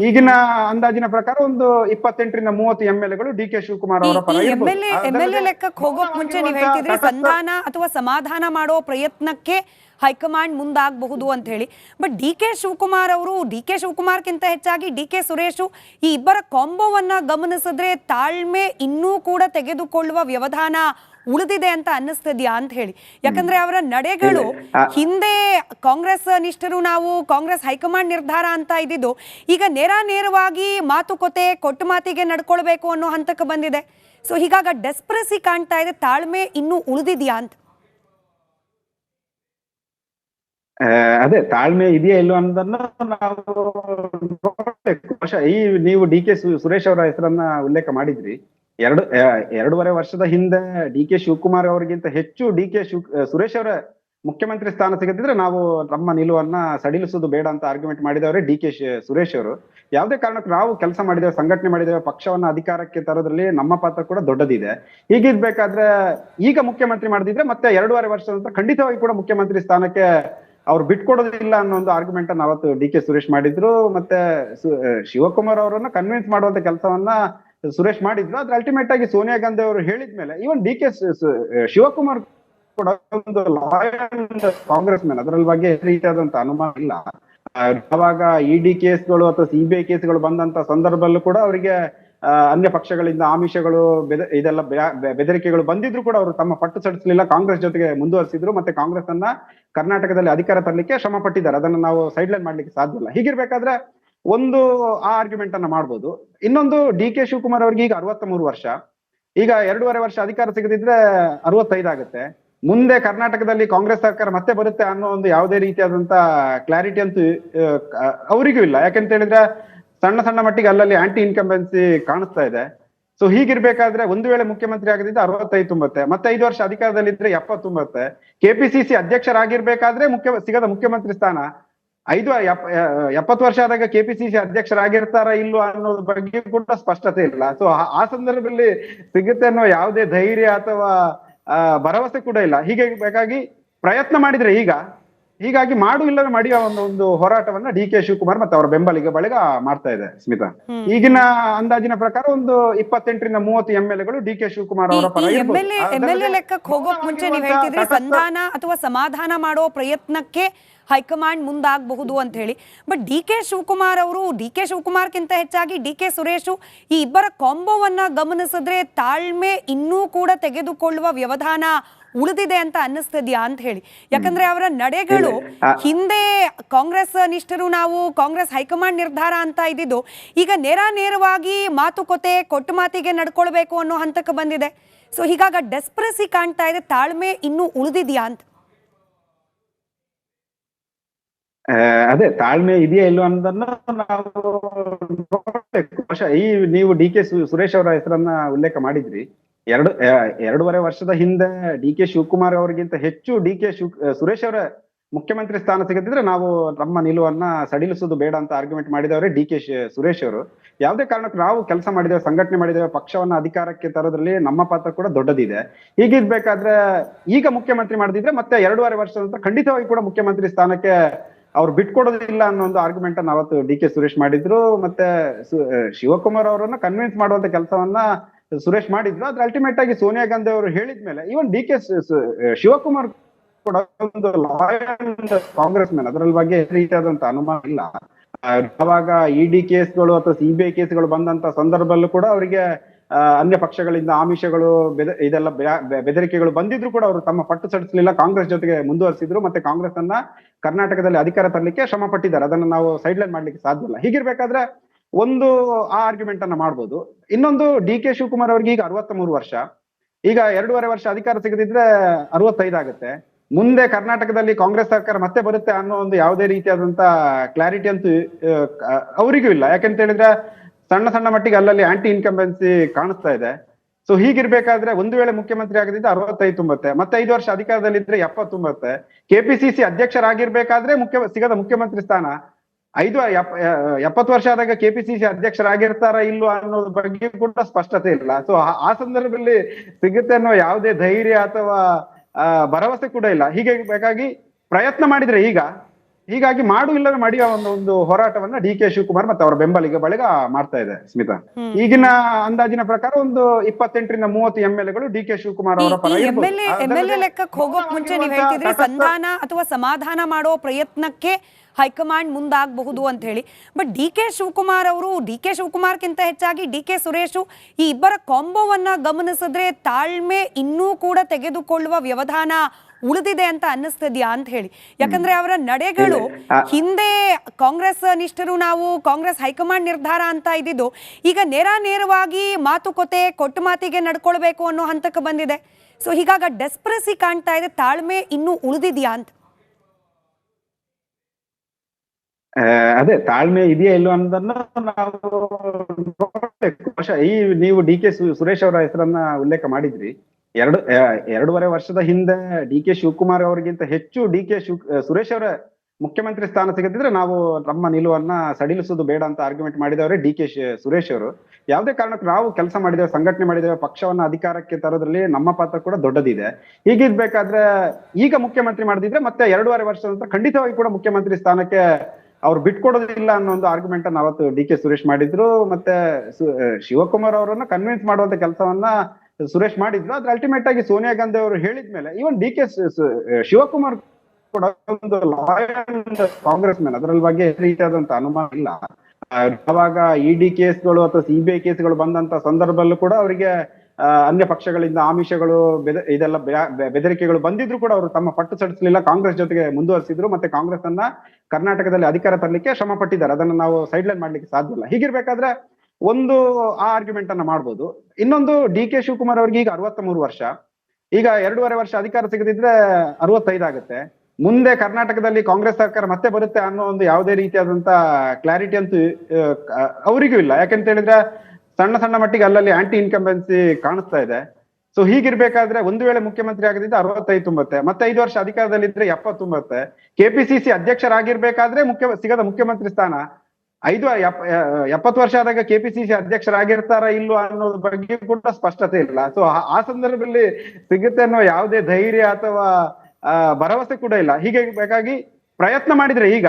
ಈಗಿನ ಅಂದಾಜಿನ ಪ್ರಕಾರ ಒಂದು ಇಪ್ಪತ್ತೆಂಟರಿಂದ ಮೂವತ್ತು ಎಂ ಎಲ್ ಎಗಳು ಡಿ ಕೆ ಶಿವಕುಮಾರ್ ಅವರ ಪರ M A M L A ಲೆಕ್ಕಕ್ಕೆ ಹೋಗೋಕ್ ಮುಂಚೆ ನೀವು ಹೇಳ್ತಿದ್ರಿ ಸಂಧಾನ ಅಥವಾ ಸಮಾಧಾನ ಮಾಡೋ ಪ್ರಯತ್ನಕ್ಕೆ ಹೈಕಮಾಂಡ್ ಮುಂದಾಗಬಹುದು ಅಂತ ಹೇಳಿ ಬಟ್ ಡಿ ಕೆ ಶಿವಕುಮಾರ್ ಅವರು ಡಿ ಕೆ ಶಿವಕುಮಾರ್ಗಿಂತ ಹೆಚ್ಚಾಗಿ ಡಿ ಕೆ ಸುರೇಶು ಈ ಇಬ್ಬರ ಕಾಂಬೋವನ್ನ ಗಮನಿಸಿದ್ರೆ ತಾಳ್ಮೆ ಇನ್ನೂ ಕೂಡ ತೆಗೆದುಕೊಳ್ಳುವ ವ್ಯವಧಾನ ಉಳಿದಿದೆ ಅಂತ ಅನ್ನಿಸ್ತದ್ಯಾ ಅಂತ ಹೇಳಿ. ಯಾಕಂದ್ರೆ ಅವರ ನಡೆಗಳು ಹಿಂದೆ ಕಾಂಗ್ರೆಸ್ ನಿಷ್ಠರು ನಾವು ಕಾಂಗ್ರೆಸ್ ಹೈಕಮಾಂಡ್ ನಿರ್ಧಾರ ಅಂತ ಇದ್ದಿದ್ದು ಈಗ ನೇರ ನೇರವಾಗಿ ಮಾತುಕತೆ ಕೊಟ್ಟು ಮಾತಿಗೆ ನಡ್ಕೊಳ್ಬೇಕು ಅನ್ನೋ ಹಂತಕ್ಕೆ ಬಂದಿದೆ. ಸೊ ಹೀಗಾಗ ಡೆಸ್ಪ್ರೆಸಿ ಕಾಣ್ತಾ ಇದೆ ತಾಳ್ಮೆ ಇನ್ನೂ ಉಳಿದಿದ್ಯಾ ಅಂತ? ಅದೇ ತಾಳ್ಮೆ ಇದೆಯಾ ಇಲ್ಲೋ ಅನ್ನೋದನ್ನ ನಾವು. ಈ ನೀವು ಡಿ ಕೆ ಸುರೇಶ್ ಅವರ ಹೆಸರನ್ನ ಉಲ್ಲೇಖ ಮಾಡಿದ್ರಿ. ಎರಡು ಎರಡೂವರೆ ವರ್ಷದ ಹಿಂದೆ ಡಿ ಕೆ ಶಿವಕುಮಾರ್ ಅವರಿಗಿಂತ ಹೆಚ್ಚು ಡಿ ಕೆ ಶಿವ್ ಸುರೇಶ್ ಅವರ ಮುಖ್ಯಮಂತ್ರಿ ಸ್ಥಾನ ಸಿಗದಿದ್ರೆ ನಾವು ನಮ್ಮ ನಿಲುವನ್ನ ಸಡಿಲಿಸೋದು ಬೇಡ ಅಂತ ಆರ್ಗ್ಯುಮೆಂಟ್ ಮಾಡಿದವರೇ ಡಿ ಕೆ ಸುರೇಶ್ ಅವರು. ಯಾವುದೇ ಕಾರಣಕ್ಕೂ ನಾವು ಕೆಲಸ ಮಾಡಿದ್ದೇವೆ ಸಂಘಟನೆ ಮಾಡಿದ್ದೇವೆ ಪಕ್ಷವನ್ನ ಅಧಿಕಾರಕ್ಕೆ ತರೋದ್ರಲ್ಲಿ ನಮ್ಮ ಪಾತ್ರ ಕೂಡ ದೊಡ್ಡದಿದೆ. ಹೀಗಿರ್ಬೇಕಾದ್ರೆ ಈಗ ಮುಖ್ಯಮಂತ್ರಿ ಮಾಡಿದ್ರೆ ಮತ್ತೆ ಎರಡೂವರೆ ವರ್ಷದ ನಂತರ ಖಂಡಿತವಾಗಿ ಕೂಡ ಮುಖ್ಯಮಂತ್ರಿ ಸ್ಥಾನಕ್ಕೆ ಅವ್ರು ಬಿಟ್ಕೊಡೋದಿಲ್ಲ ಅನ್ನೋ ಒಂದು ಆರ್ಗ್ಯುಮೆಂಟ್ ಅನ್ನ ಅವತ್ತು ಡಿ ಕೆ ಸುರೇಶ್ ಮಾಡಿದ್ರು. ಮತ್ತೆ ಶಿವಕುಮಾರ್ ಅವರನ್ನ ಕನ್ವಿನ್ಸ್ ಮಾಡುವಂತ ಕೆಲಸವನ್ನ ಸುರೇಶ್ ಮಾಡಿದ್ರು, ಆದ್ರೆ ಅಲ್ಟಿಮೇಟ್ ಆಗಿ ಸೋನಿಯಾ ಗಾಂಧಿ ಅವರು ಹೇಳಿದ್ಮೇಲೆ ಇವನ್ ಡಿ ಕೆ ಶಿವಕುಮಾರ್ ಕೂಡ ಒಂದು ಕಾಂಗ್ರೆಸ್ ಮ್ಯಾನ್ ಅದರ ಬಗ್ಗೆ ರೀತಿಯಾದಂತ ಅನುಮಾನ ಇಲ್ಲ. ಯಾವಾಗ ಇಡಿ ಕೇಸ್ಗಳು ಅಥವಾ ಸಿಬಿಐ ಕೇಸ್ಗಳು ಬಂದಂತ ಸಂದರ್ಭದಲ್ಲೂ ಕೂಡ ಅವರಿಗೆ ಅನ್ಯ ಪಕ್ಷಗಳಿಂದ ಆಮಿಷಗಳು ಇದೆಲ್ಲ ಬೆದರಿಕೆಗಳು ಬಂದಿದ್ರು ಕೂಡ ಅವರು ತಮ್ಮ ಪಟ್ಟು ಸಡಿಸಲಿಲ್ಲ. ಕಾಂಗ್ರೆಸ್ ಜೊತೆಗೆ ಮುಂದುವರಿಸಿದ್ರು, ಮತ್ತೆ ಕಾಂಗ್ರೆಸ್ ಅನ್ನ ಕರ್ನಾಟಕದಲ್ಲಿ ಅಧಿಕಾರ ತರಲಿಕ್ಕೆ ಶ್ರಮ ಪಟ್ಟಿದ್ದಾರೆ. ಅದನ್ನ ನಾವು ಸೈಡ್ ಲೈನ್ ಮಾಡ್ಲಿಕ್ಕೆ ಸಾಧ್ಯ ಇಲ್ಲ. ಹೀಗಿರ್ಬೇಕಾದ್ರೆ ಒಂದು ಆ ಆರ್ಗ್ಯುಮೆಂಟ್ ಅನ್ನ ಮಾಡ್ಬೋದು. ಇನ್ನೊಂದು ಡಿ ಕೆ ಶಿವಕುಮಾರ್ ಅವ್ರಿಗೆ ಈಗ ಅರವತ್ತ ಮೂರು ವರ್ಷ. ಈಗ ಎರಡೂವರೆ ವರ್ಷ ಅಧಿಕಾರ ಸಿಗದಿದ್ರೆ ಅರವತ್ತೈದಾಗುತ್ತೆ ಮುಂದೆ ಕರ್ನಾಟಕದಲ್ಲಿ ಕಾಂಗ್ರೆಸ್ ಸರ್ಕಾರ ಮತ್ತೆ ಬರುತ್ತೆ ಅನ್ನೋ ಒಂದು ಯಾವುದೇ ರೀತಿಯಾದಂತ ಕ್ಲಾರಿಟಿ ಅಂತೂ ಅವರಿಗೂ ಇಲ್ಲ. ಯಾಕಂತ ಹೇಳಿದ್ರೆ ಸಣ್ಣ ಸಣ್ಣ ಮಟ್ಟಿಗೆ ಅಲ್ಲಲ್ಲಿ ಆಂಟಿ ಇನ್ಕಂಬೆನ್ಸಿ ಕಾಣಿಸ್ತಾ ಇದೆ. ಸೊ ಹೀಗಿರ್ಬೇಕಾದ್ರೆ ಒಂದು ವೇಳೆ ಮುಖ್ಯಮಂತ್ರಿ ಆಗದಿದ್ರೆ ಅರವತ್ತೈದು ತುಂಬತ್ತೆ. ಮತ್ತೆ ಐದು ವರ್ಷ ಅಧಿಕಾರದಲ್ಲಿ ಇದ್ರೆ ಎಪ್ಪತ್ತು ಎಪ್ಪತ್ತೊಂಬತ್ತೆ ಕೆಪಿಸಿಸಿ ಅಧ್ಯಕ್ಷರಾಗಿರ್ಬೇಕಾದ್ರೆ ಮುಖ್ಯ, ಸಿಗದ ಮುಖ್ಯಮಂತ್ರಿ ಸ್ಥಾನ ಐದು, ಎಪ್- ಎಪ್ಪತ್ತು ವರ್ಷ ಆದಾಗ ಕೆಪಿಸಿಸಿ ಅಧ್ಯಕ್ಷರಾಗಿರ್ತಾರ ಇಲ್ವಾ ಅನ್ನೋದ್ರ ಬಗ್ಗೆ ಕೂಡ ಸ್ಪಷ್ಟತೆ ಇಲ್ಲ. ಸೊ ಆ ಸಂದರ್ಭದಲ್ಲಿ ಸಿಗುತ್ತೆ ಅನ್ನೋ ಯಾವುದೇ ಧೈರ್ಯ ಅಥವಾ ಭರವಸೆ ಕೂಡ ಇಲ್ಲ. ಹೀಗೆ ಬೇಕಾಗಿ ಪ್ರಯತ್ನ ಮಾಡಿದ್ರೆ ಈಗ ಹೀಗಾಗಿ ಮಾಡು ಇಲ್ಲದ ಮಾಡಿಯ ಒಂದು ಒಂದು ಹೋರಾಟವನ್ನ ಡಿ ಕೆ ಶಿವಕುಮಾರ್ ಮತ್ತೆ ಅವರ ಬೆಂಬಲಿಗೆ ಬಳಿಗ ಮಾಡ್ತಾ ಇದೆ ಸ್ಮಿತಾ. ಈಗಿನ ಅಂದಾಜಿನ ಪ್ರಕಾರ ಒಂದು ಇಪ್ಪತ್ತೆಂಟರಿಂದ ಮೂವತ್ತು ಎಂ ಎಲ್ ಎಗಳು ಡಿ ಕೆ ಶಿವಕುಮಾರ್ ಅವರ ಪರ ಎಂ ಲೆಕ್ಕಕ್ಕೆ ಹೋಗೋಕ್ ಮುಂಚೆ ನೀವು ಹೇಳ್ತಿದ್ರಿ ಸಂಧಾನ ಅಥವಾ ಸಮಾಧಾನ ಮಾಡೋ ಪ್ರಯತ್ನಕ್ಕೆ ಹೈಕಮಾಂಡ್ ಮುಂದಾಗಬಹುದು ಅಂತ ಹೇಳಿ ಬಟ್ ಡಿ ಕೆ ಶಿವಕುಮಾರ್ ಅವರು ಡಿ ಕೆ ಶಿವಕುಮಾರ್ಗಿಂತ ಹೆಚ್ಚಾಗಿ ಡಿ ಕೆ ಸುರೇಶು ಈ ಇಬ್ಬರ ಕಾಂಬೋವನ್ನ ಗಮನಿಸಿದ್ರೆ ತಾಳ್ಮೆ ಇನ್ನೂ ಕೂಡ ತೆಗೆದುಕೊಳ್ಳುವ ವ್ಯವಧಾನ ಉಳಿದಿದೆ ಅಂತ ಅನ್ನಿಸ್ತದ್ಯಾ ಅಂತ ಹೇಳಿ. ಯಾಕಂದ್ರೆ ಅವರ ನಡೆಗಳು ಹಿಂದೆ ಕಾಂಗ್ರೆಸ್ ನಿಷ್ಠರು ನಾವು ಕಾಂಗ್ರೆಸ್ ಹೈಕಮಾಂಡ್ ನಿರ್ಧಾರ ಅಂತ ಇದ್ದಿದ್ದು ಈಗ ನೇರ ನೇರವಾಗಿ ಮಾತುಕತೆ ಕೊಟ್ಟು ಮಾತಿಗೆ ನಡ್ಕೊಳ್ಬೇಕು ಅನ್ನೋ ಹಂತಕ್ಕೆ ಬಂದಿದೆ. ಸೊ ಹೀಗಾಗ ಡೆಸ್ಪ್ರೆಸಿ ಕಾಣ್ತಾ ಇದೆ ತಾಳ್ಮೆ ಇನ್ನೂ ಉಳಿದಿದ್ಯಾ ಅಂತ? ಅದೇ ತಾಳ್ಮೆ ಇದೆಯಾ ಇಲ್ವಾ ಅನ್ನೋದನ್ನ ನಾವು ಈ ನೀವು ಡಿ ಕೆ ಸುರೇಶ್ ಅವರ ಹೆಸರನ್ನ ಉಲ್ಲೇಖ ಮಾಡಿದ್ರಿ. ಎರಡು ಎರಡೂವರೆ ವರ್ಷದ ಹಿಂದೆ ಡಿ ಕೆ ಶಿವಕುಮಾರ್ ಅವರಿಗಿಂತ ಹೆಚ್ಚು ಡಿ ಕೆ ಶಿವ್ ಸುರೇಶ್ ಅವರ ಮುಖ್ಯಮಂತ್ರಿ ಸ್ಥಾನ ಸಿಗದಿದ್ರೆ ನಾವು ನಮ್ಮ ನಿಲುವನ್ನ ಸಡಿಲಿಸೋದು ಬೇಡ ಅಂತ ಆರ್ಗ್ಯುಮೆಂಟ್ ಮಾಡಿದವರೇ ಡಿ ಕೆ ಸುರೇಶ್ ಅವರು. ಯಾವುದೇ ಕಾರಣಕ್ಕೂ ನಾವು ಕೆಲಸ ಮಾಡಿದ್ದೇವೆ, ಸಂಘಟನೆ ಮಾಡಿದ್ದೇವೆ, ಪಕ್ಷವನ್ನ ಅಧಿಕಾರಕ್ಕೆ ತರೋದ್ರಲ್ಲಿ ನಮ್ಮ ಪಾತ್ರ ಕೂಡ ದೊಡ್ಡದಿದೆ. ಹೀಗಿರ್ಬೇಕಾದ್ರೆ ಈಗ ಮುಖ್ಯಮಂತ್ರಿ ಮಾಡದಿದ್ರೆ ಮತ್ತೆ ಎರಡೂವರೆ ವರ್ಷದ ನಂತರ ಖಂಡಿತವಾಗಿ ಕೂಡ ಮುಖ್ಯಮಂತ್ರಿ ಸ್ಥಾನಕ್ಕೆ ಅವ್ರು ಬಿಟ್ಕೊಡೋದಿಲ್ಲ ಅನ್ನೋ ಒಂದು ಆರ್ಗ್ಯುಮೆಂಟ್ ಅನ್ನ ಅವತ್ತು ಡಿ ಕೆ ಸುರೇಶ್ ಮಾಡಿದ್ರು. ಮತ್ತೆ ಶಿವಕುಮಾರ್ ಅವರನ್ನ ಕನ್ವಿನ್ಸ್ ಮಾಡುವಂತ ಕೆಲಸವನ್ನ ಸುರೇಶ್ ಮಾಡಿದ್ರು ಆದ್ರೆ ಅಲ್ಟಿಮೇಟ್ ಆಗಿ ಸೋನಿಯಾ ಗಾಂಧಿ ಅವರು ಹೇಳಿದ್ಮೇಲೆ ಇವನ್ ಡಿ ಕೆ ಶಿವಕುಮಾರ್ ಕೂಡ ಒಂದು ಲಾಯರ್ ಕಾಂಗ್ರೆಸ್ ಮೇಲೆ ಅದರಲ್ಲಿ ಬಗ್ಗೆ ರೀತಿಯಾದಂತ ಅನುಮಾನ ಇಲ್ಲ. ಅವಾಗ ಇಡಿ ಕೇಸ್ಗಳು ಅಥವಾ ಸಿಬಿಐ ಕೇಸ್ಗಳು ಬಂದಂತ ಸಂದರ್ಭದಲ್ಲೂ ಕೂಡ ಅವರಿಗೆ ಅನ್ಯ ಪಕ್ಷಗಳಿಂದ ಆಮಿಷಗಳು ಇದೆಲ್ಲ ಬೆದರಿಕೆಗಳು ಬಂದಿದ್ರು ಕೂಡ ಅವರು ತಮ್ಮ ಪಟ್ಟು ಸಡಿಸಲಿಲ್ಲ. ಕಾಂಗ್ರೆಸ್ ಜೊತೆಗೆ ಮುಂದುವರಿಸಿದ್ರು, ಮತ್ತೆ ಕಾಂಗ್ರೆಸ್ ಅನ್ನ ಕರ್ನಾಟಕದಲ್ಲಿ ಅಧಿಕಾರ ತರಲಿಕ್ಕೆ ಶ್ರಮ ಪಟ್ಟಿದ್ದಾರೆ. ಅದನ್ನ ನಾವು ಸೈಡ್ ಲೈನ್ ಮಾಡ್ಲಿಕ್ಕೆ ಸಾಧ್ಯ ಇಲ್ಲ. ಹೀಗಿರ್ಬೇಕಾದ್ರೆ ಒಂದು ಆ ಆರ್ಗ್ಯುಮೆಂಟ್ ಅನ್ನ ಮಾಡ್ಬೋದು. ಇನ್ನೊಂದು ಡಿ ಕೆ ಶಿವಕುಮಾರ್ ಅವ್ರಿಗೆ ಈಗ ಅರವತ್ತ ಮೂರು ವರ್ಷ. ಈಗ ಎರಡೂವರೆ ವರ್ಷ ಅಧಿಕಾರ ಸಿಗದಿದ್ರೆ ಅರವತ್ತೈದಾಗುತ್ತೆ ಮುಂದೆ ಕರ್ನಾಟಕದಲ್ಲಿ ಕಾಂಗ್ರೆಸ್ ಸರ್ಕಾರ ಮತ್ತೆ ಬರುತ್ತೆ ಅನ್ನೋ ಒಂದು ಯಾವುದೇ ರೀತಿಯಾದಂತ ಕ್ಲಾರಿಟಿ ಅಂತೂ ಅವರಿಗೂ ಇಲ್ಲ. ಯಾಕಂತ ಹೇಳಿದ್ರೆ ಸಣ್ಣ ಸಣ್ಣ ಮಟ್ಟಿಗೆ ಅಲ್ಲಲ್ಲಿ ಆಂಟಿ ಇನ್ಕಂಬೆನ್ಸಿ ಕಾಣಿಸ್ತಾ ಇದೆ. ಸೊ ಹೀಗಿರ್ಬೇಕಾದ್ರೆ ಒಂದು ವೇಳೆ ಮುಖ್ಯಮಂತ್ರಿ ಆಗದಿದ್ರೆ ಅರವತ್ತೈದು ತುಂಬತ್ತೆ. ಮತ್ತೆ ಐದು ವರ್ಷ ಅಧಿಕಾರದಲ್ಲಿದ್ರೆ ಎಪ್ಪತ್ತೊಂಬತ್ತೆ ಕೆಪಿಸಿಸಿ ಅಧ್ಯಕ್ಷರಾಗಿರ್ಬೇಕಾದ್ರೆ ಮುಖ್ಯ, ಸಿಗದ ಮುಖ್ಯಮಂತ್ರಿ ಸ್ಥಾನ ಐದು, ಎಪ್- ಎಪ್ಪತ್ತು ವರ್ಷ ಆದಾಗ ಕೆಪಿಸಿಸಿ ಅಧ್ಯಕ್ಷರಾಗಿರ್ತಾರ ಇಲ್ವಾ ಅನ್ನೋದ್ರ ಬಗ್ಗೆ ಕೂಡ ಸ್ಪಷ್ಟತೆ ಇಲ್ಲ. ಸೊ ಆ ಸಂದರ್ಭದಲ್ಲಿ ಸಿಗುತ್ತೆ ಅನ್ನೋ ಯಾವುದೇ ಧೈರ್ಯ ಅಥವಾ ಭರವಸೆ ಕೂಡ ಇಲ್ಲ. ಹೀಗೆ ಬೇಕಾಗಿ ಪ್ರಯತ್ನ ಮಾಡಿದ್ರೆ ಈಗ ಹೀಗಾಗಿ ಮಾಡು ಇಲ್ಲದ ಮಡಿಯ ಒಂದು ಒಂದು ಹೋರಾಟವನ್ನ ಡಿ ಕೆ ಶಿವಕುಮಾರ್ ಮತ್ತೆ ಅವರ ಬೆಂಬಲಿಗ ಬಳಿಗ ಮಾಡ್ತಾ ಇದೆ ಸ್ಮಿತಾ. ಈಗಿನ ಅಂದಾಜಿನ ಪ್ರಕಾರ ಒಂದು ಇಪ್ಪತ್ತೆಂಟರಿಂದ ಮೂವತ್ತು ಎಂ ಎಲ್ಗಳು ಡಿ ಕೆ ಶಿವಕುಮಾರ್ ಅವರ ಪರ ಲೆಕ್ಕಕ್ಕೆ ಹೋಗೋಕ್ ಮುಂಚೆ ನೀವು ಹೇಳ್ತಿದ್ರೆ ಸಂಧಾನ ಅಥವಾ ಸಮಾಧಾನ ಮಾಡೋ ಪ್ರಯತ್ನಕ್ಕೆ ಹೈಕಮಾಂಡ್ ಮುಂದಾಗಬಹುದು ಅಂತ ಹೇಳಿ. ಬಟ್ ಡಿ ಕೆ ಶಿವಕುಮಾರ್ ಅವರು ಡಿ ಕೆ ಶಿವಕುಮಾರ್ಗಿಂತ ಹೆಚ್ಚಾಗಿ ಡಿ ಕೆ ಸುರೇಶು ಈ ಇಬ್ಬರ ಕಾಂಬೋವನ್ನ ಗಮನಿಸಿದ್ರೆ ತಾಳ್ಮೆ ಇನ್ನೂ ಕೂಡ ತೆಗೆದುಕೊಳ್ಳುವ ವ್ಯವಧಾನ ಉಳಿದಿದೆ ಅಂತ ಅನ್ನಿಸ್ತಿದ್ಯಾ ಅಂತ ಹೇಳಿ. ಯಾಕಂದ್ರೆ ಅವರ ನಡೆಗಳು ಹಿಂದೆ ಕಾಂಗ್ರೆಸ್ ನಿಷ್ಠರು ನಾವು ಕಾಂಗ್ರೆಸ್ ಹೈಕಮಾಂಡ್ ನಿರ್ಧಾರ ಅಂತ ಇದ್ದಿದ್ದು ಈಗ ನೇರ ನೇರವಾಗಿ ಮಾತುಕತೆ ಕೊಟ್ಟು ಮಾತಿಗೆ ನಡ್ಕೊಳ್ಬೇಕು ಅನ್ನೋ ಹಂತಕ್ಕೆ ಬಂದಿದೆ. ಸೊ ಹೀಗಾಗಿ ಡೆಸ್ಪ್ರೆಸಿ ಕಾಣ್ತಾ ಇದೆ ತಾಳ್ಮೆ ಇನ್ನೂ ಉಳಿದಿದ್ಯಾ ಅಂತ? ಅದೇ ತಾಳ್ಮೆ ಇದೆಯಾ ಇಲ್ಲೋ ಅನ್ನೋದನ್ನ ನಾವು. ಈ ನೀವು ಡಿ ಕೆ ಸುರೇಶ್ ಅವರ ಹೆಸರನ್ನ ಉಲ್ಲೇಖ ಮಾಡಿದ್ರಿ. ಎರಡು ಎರಡೂವರೆ ವರ್ಷದ ಹಿಂದೆ ಡಿ ಕೆ ಶಿವಕುಮಾರ್ ಅವರಿಗಿಂತ ಹೆಚ್ಚು ಡಿ ಕೆ ಶಿವ್ ಸುರೇಶ್ ಅವರ ಮುಖ್ಯಮಂತ್ರಿ ಸ್ಥಾನ ಸಿಗದಿದ್ರೆ ನಾವು ನಮ್ಮ ನಿಲುವನ್ನ ಸಡಿಲಿಸೋದು ಬೇಡ ಅಂತ ಆರ್ಗ್ಯುಮೆಂಟ್ ಮಾಡಿದವರೇ ಡಿ ಕೆ ಸುರೇಶ್ ಅವರು. ಯಾವುದೇ ಕಾರಣಕ್ಕೆ ನಾವು ಕೆಲಸ ಮಾಡಿದ್ದೇವೆ, ಸಂಘಟನೆ ಮಾಡಿದ್ದೇವೆ, ಪಕ್ಷವನ್ನ ಅಧಿಕಾರಕ್ಕೆ ತರೋದ್ರಲ್ಲಿ ನಮ್ಮ ಪಾತ್ರ ಕೂಡ ದೊಡ್ಡದಿದೆ. ಹೀಗಿರ್ಬೇಕಾದ್ರೆ ಈಗ ಮುಖ್ಯಮಂತ್ರಿ ಮಾಡದಿದ್ರೆ ಮತ್ತೆ ಎರಡೂವರೆ ವರ್ಷ ನಂತರ ಖಂಡಿತವಾಗಿ ಕೂಡ ಮುಖ್ಯಮಂತ್ರಿ ಸ್ಥಾನಕ್ಕೆ ಅವ್ರು ಬಿಟ್ಕೊಡೋದಿಲ್ಲ ಅನ್ನೋ ಒಂದು ಆರ್ಗ್ಯುಮೆಂಟ್ ಅನ್ನ ಅವತ್ತು ಡಿ ಕೆ ಸುರೇಶ್ ಮಾಡಿದ್ರು. ಮತ್ತೆ ಶಿವಕುಮಾರ್ ಅವರನ್ನ ಕನ್ವಿನ್ಸ್ ಮಾಡುವಂತ ಕೆಲಸವನ್ನ ಸುರೇಶ್ ಮಾಡಿದ್ರು. ಆದ್ರೆ ಅಲ್ಟಿಮೇಟ್ ಆಗಿ ಸೋನಿಯಾ ಗಾಂಧಿ ಅವರು ಹೇಳಿದ್ಮೇಲೆ ಇವನ್ ಡಿ ಕೆ ಶಿವಕುಮಾರ್ ಕೂಡ ಒಂದು ಕಾಂಗ್ರೆಸ್ ಮೇಲೆ ಅದರ ಬಗ್ಗೆ ರೀತಿಯಾದಂತ ಅನುಮಾನ ಇಲ್ಲ. ಅವಾಗ ಇಡಿ ಕೇಸ್ಗಳು ಅಥವಾ ಸಿಬಿಐ ಕೇಸ್ಗಳು ಬಂದಂತ ಸಂದರ್ಭದಲ್ಲೂ ಕೂಡ ಅವರಿಗೆ ಅನ್ಯ ಪಕ್ಷಗಳಿಂದ ಆಮಿಷಗಳು ಇದೆಲ್ಲ ಬೆದರಿಕೆಗಳು ಬಂದಿದ್ರು ಕೂಡ ಅವರು ತಮ್ಮ ಪಟ್ಟು ಸಡಿಸಲಿಲ್ಲ. ಕಾಂಗ್ರೆಸ್ ಜೊತೆಗೆ ಮುಂದುವರಿಸಿದ್ರು. ಮತ್ತೆ ಕಾಂಗ್ರೆಸ್ ಅನ್ನ ಕರ್ನಾಟಕದಲ್ಲಿ ಅಧಿಕಾರ ತರಲಿಕ್ಕೆ ಶ್ರಮ ಪಟ್ಟಿದ್ದಾರೆ ಅದನ್ನ ನಾವು ಸೈಡ್ ಲೈನ್ ಮಾಡ್ಲಿಕ್ಕೆ ಸಾಧ್ಯ ಇಲ್ಲ. ಹೀಗಿರ್ಬೇಕಾದ್ರೆ ಒಂದು ಆ ಆರ್ಗ್ಯುಮೆಂಟ್ ಅನ್ನ ಮಾಡ್ಬೋದು. ಇನ್ನೊಂದು ಡಿ ಕೆ ಶಿವಕುಮಾರ್ ಅವ್ರಿಗೆ ಈಗ ಅರವತ್ತ ಮೂರು ವರ್ಷ. ಈಗ ಎರಡೂವರೆ ವರ್ಷ ಅಧಿಕಾರ ಸಿಗದಿದ್ರೆ ಆಗುತ್ತೆ. ಮುಂದೆ ಕರ್ನಾಟಕದಲ್ಲಿ ಕಾಂಗ್ರೆಸ್ ಸರ್ಕಾರ ಮತ್ತೆ ಬರುತ್ತೆ ಅನ್ನೋ ಒಂದು ಯಾವುದೇ ರೀತಿಯಾದಂತ ಕ್ಲಾರಿಟಿ ಅಂತೂ ಅವರಿಗೂ ಇಲ್ಲ. ಯಾಕಂತ ಹೇಳಿದ್ರೆ ಸಣ್ಣ ಸಣ್ಣ ಮಟ್ಟಿಗೆ ಅಲ್ಲಲ್ಲಿ ಆಂಟಿ ಇನ್ಕಂಬೆನ್ಸಿ ಕಾಣಿಸ್ತಾ ಇದೆ. ಸೊ ಹೀಗಿರ್ಬೇಕಾದ್ರೆ ಒಂದು ವೇಳೆ ಮುಖ್ಯಮಂತ್ರಿ ಆಗದಿದ್ರೆ ಅರವತ್ತೈದು ತುಂಬತ್ತೆ. ಮತ್ತೆ ಐದು ವರ್ಷ ಅಧಿಕಾರದಲ್ಲಿದ್ರೆ ಎಪ್ಪತ್ತು ತುಂಬತ್ತೆ. ಕೆಪಿಸಿಸಿ ಅಧ್ಯಕ್ಷರಾಗಿರ್ಬೇಕಾದ್ರೆ ಮುಖ್ಯ, ಸಿಗದ ಮುಖ್ಯಮಂತ್ರಿ ಸ್ಥಾನ ಐದು ಎಪ್- ಎಪ್ಪತ್ತು ವರ್ಷ ಆದಾಗ ಕೆಪಿಸಿಸಿ ಅಧ್ಯಕ್ಷರಾಗಿರ್ತಾರ ಇಲ್ವಾ ಅನ್ನೋದ್ರ ಬಗ್ಗೆ ಕೂಡ ಸ್ಪಷ್ಟತೆ ಇಲ್ಲ. ಸೊ ಆ ಸಂದರ್ಭದಲ್ಲಿ ಸಿಗುತ್ತೆ ಅನ್ನೋ ಯಾವುದೇ ಧೈರ್ಯ ಅಥವಾ ಭರವಸೆ ಕೂಡ ಇಲ್ಲ. ಹೀಗೆ ಬೇಕಾಗಿ ಪ್ರಯತ್ನ ಮಾಡಿದ್ರೆ ಈಗ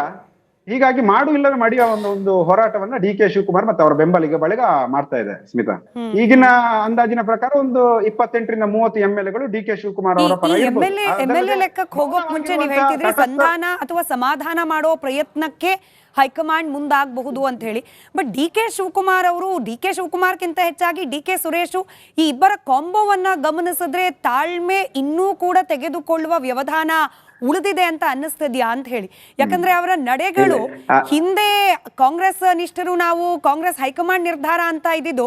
ಹೀಗಾಗಿ ಮಾಡು ಇಲ್ಲದ ಮಡಿಯ ಒಂದು ಒಂದು ಹೋರಾಟವನ್ನ ಡಿ ಕೆ ಶಿವಕುಮಾರ್ ಮತ್ತೆ ಅವರ ಬೆಂಬಲಿಗ ಬಳಿಗ ಮಾಡ್ತಾ ಇದೆ ಸ್ಮಿತಾ. ಈಗಿನ ಅಂದಾಜಿನ ಪ್ರಕಾರ ಒಂದು ಇಪ್ಪತ್ತೆಂಟರಿಂದ ಮೂವತ್ತು ಎಂ ಎಲ್ಗಳು ಡಿ ಕೆ ಶಿವಕುಮಾರ್ ಅವರ ಪರ ಎಂಎಲ್ಎ ಲೆಕ್ಕಕ್ಕೆ ಹೋಗೋಕ್ ಮುಂಚೆ ನೀವು ಹೇಳ್ತಿದ್ರಿ ಸಂಧಾನ ಅಥವಾ ಸಮಾಧಾನ ಮಾಡೋ ಪ್ರಯತ್ನಕ್ಕೆ ಹೈಕಮಾಂಡ್ ಮುಂದಾಗಬಹುದು ಅಂತ ಹೇಳಿ. ಬಟ್ ಡಿ ಕೆ ಶಿವಕುಮಾರ್ ಅವರು ಡಿ ಕೆ ಶಿವಕುಮಾರ್ಗಿಂತ ಹೆಚ್ಚಾಗಿ ಡಿ ಕೆ ಸುರೇಶು ಈ ಇಬ್ಬರ ಕಾಂಬೋವನ್ನ ಗಮನಿಸಿದ್ರೆ ತಾಳ್ಮೆ ಇನ್ನೂ ಕೂಡ ತೆಗೆದುಕೊಳ್ಳುವ ವ್ಯವಧಾನ ಉಳಿದಿದೆ ಅಂತ ಅನ್ನಿಸ್ತಿದ್ಯಾ ಅಂತ ಹೇಳಿ. ಯಾಕಂದ್ರೆ ಅವರ ನಡೆಗಳು ಹಿಂದೆ ಕಾಂಗ್ರೆಸ್ ನಿಷ್ಠರು ನಾವು ಕಾಂಗ್ರೆಸ್ ಹೈಕಮಾಂಡ್ ನಿರ್ಧಾರ ಅಂತ ಇದ್ದಿದ್ದು